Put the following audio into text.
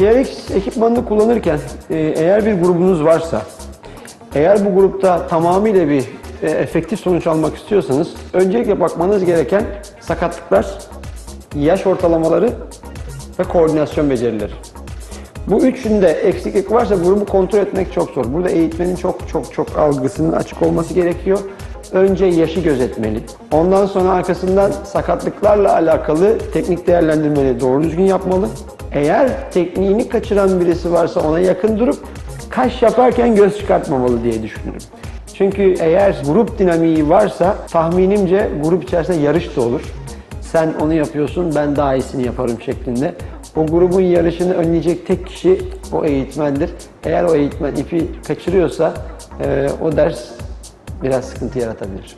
TRX ekipmanını kullanırken e, eğer bir grubunuz varsa, eğer bu grupta tamamıyla bir e, efektif sonuç almak istiyorsanız öncelikle bakmanız gereken sakatlıklar, yaş ortalamaları ve koordinasyon becerileri. Bu üçünde eksiklik varsa grubu kontrol etmek çok zor. Burada eğitmenin çok çok çok algısının açık olması gerekiyor. Önce yaşı gözetmeli. Ondan sonra arkasından sakatlıklarla alakalı teknik değerlendirmeleri doğru düzgün yapmalı. Eğer tekniğini kaçıran birisi varsa ona yakın durup kaş yaparken göz çıkartmamalı diye düşünürüm. Çünkü eğer grup dinamiği varsa tahminimce grup içerisinde yarış da olur. Sen onu yapıyorsun, ben daha iyisini yaparım şeklinde. O grubun yarışını önleyecek tek kişi o eğitmendir. Eğer o eğitmen ipi kaçırıyorsa e, o ders biraz sıkıntı yaratabilir.